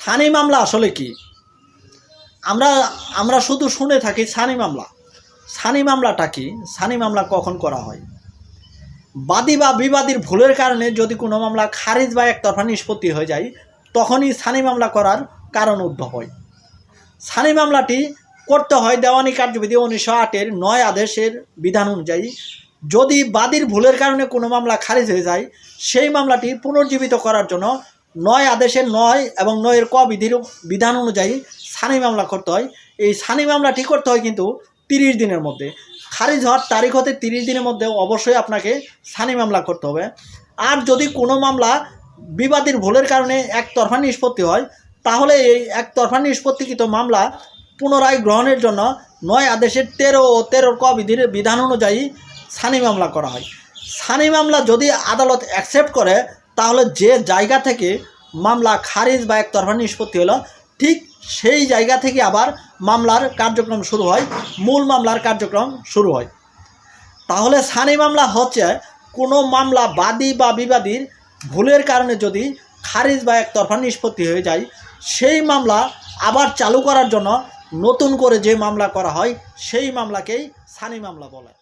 সানি মামলা আসলে কি? আমরা আমরা শুধু শুনে থাকি সানি মামলা। সানি মামলাটা কি? সানি মামলা কখন করা হয়? বাদী বা বিবাদীর ভুলের কারণে যদি কোনো মামলা খারিজ বা একতরফা নিষ্পত্তি হয়ে যায়, তখনই সানি মামলা করার কারণ উদ্ভব হয়। সানি মামলাটি করতে হয় দেওয়ানি কার্যবিধি উনিশশো আটের নয় আদেশের বিধান অনুযায়ী। যদি বাদীর ভুলের কারণে কোনো মামলা খারিজ হয়ে যায়, সেই মামলাটি পুনর্জীবিত করার জন্য নয় আদেশের নয় এবং নয়ের ক বিধির বিধান অনুযায়ী সানি মামলা করতে হয়। এই সানি মামলাটি করতে হয় কিন্তু তিরিশ দিনের মধ্যে। খারিজ হওয়ার তারিখ হতে তিরিশ দিনের মধ্যে অবশ্যই আপনাকে সানি মামলা করতে হবে। আর যদি কোনো মামলা বিবাদীর ভুলের কারণে একতরফা নিষ্পত্তি হয়, তাহলে এই একতরফা নিষ্পত্তিকৃত মামলা পুনরায় গ্রহণের জন্য নয় আদেশের তেরো ও তেরোর ক বিধির বিধান অনুযায়ী সানি মামলা করা হয়। সানি মামলা যদি আদালত অ্যাকসেপ্ট করে তাহলে যে জায়গা থেকে মামলা খারিজ বা একতরফা নিষ্পত্তি হলো, ঠিক সেই জায়গা থেকে আবার মামলার কার্যক্রম শুরু হয়, মূল মামলার কার্যক্রম শুরু হয়। তাহলে সানি মামলা হচ্ছে কোনো মামলা বাদী বা বিবাদীর ভুলের কারণে যদি খারিজ বা একতরফা নিষ্পত্তি হয়ে যায়, সেই মামলা আবার চালু করার জন্য নতুন করে যে মামলা করা হয়, সেই মামলাকেই সানি মামলা বলে।